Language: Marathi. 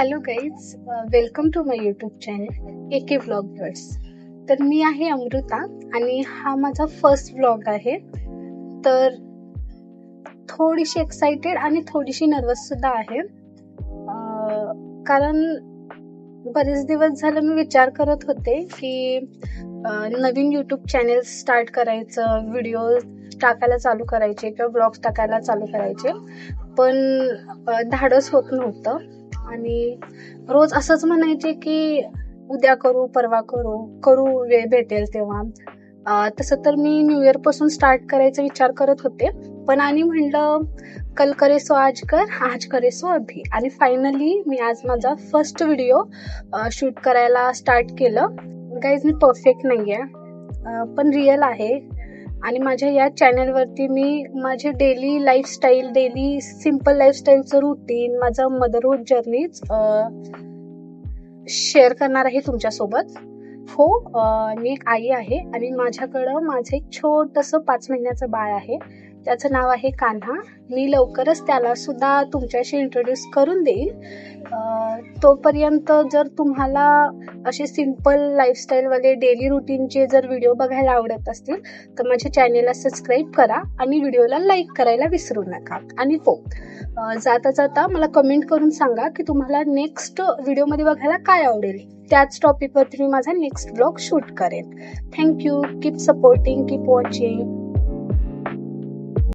Hello guys welcome to my YouTube channel A K vloggers तर मी आहे अमृता आणि हा माझा फर्स्ट व्लॉग आहे. तर थोडीशी एक्साइटेड आणि थोडीशी नर्वस सुद्धा आहे. कारण बरेच दिवस झालं मी विचार करत होते की नवीन यूट्यूब चॅनेल स्टार्ट करायचं व्हिडिओ टाकायला चालू करायचे किंवा ब्लॉग्स टाकायला चालू करायचे. पण धाडस होत नव्हतं. आणि रोज असंच म्हणायचे की उद्या करू परवा करू करू वेळ भेटेल तेव्हा. तसं तर मी न्यू इयरपासून स्टार्ट करायचा विचार करत होते. पण आणि म्हणलं कल करे सो आज कर आज करे सो अभी. आणि फायनली मी आज माझा फर्स्ट व्हिडिओ शूट करायला स्टार्ट केलं. गाईज मी परफेक्ट नाही आहे पण रिअल आहे. आणि माझ्या या चॅनलवरती मी माझे डेली लाईफस्टाईल डेली सिंपल लाईफस्टाईलचं रुटीन माझं मदरहूड जर्नीच शेअर करणार आहे तुमच्यासोबत. हो मी एक आई आहे आणि माझ्याकडं माझं एक छोटंसं पाच महिन्याचं बाळ आहे. त्याचं नाव आहे कान्हा. मी लवकरच त्याला सुद्धा तुमच्याशी इंट्रोड्यूस करून देईल तोपर्यंत जर तुम्हाला असे सिंपल लाईफस्टाईलवाले डेली रुटीनचे जर व्हिडिओ बघायला आवडत असतील तर माझ्या चॅनेलला सबस्क्राईब करा आणि व्हिडिओला लाईक करायला विसरू नका. आणि हो जाता जाता मला कमेंट करून सांगा की तुम्हाला नेक्स्ट व्हिडिओमध्ये बघायला काय आवडेल. त्याच टॉपिकवरती मी माझा नेक्स्ट ब्लॉग शूट करेन. Thank you keep supporting keep watching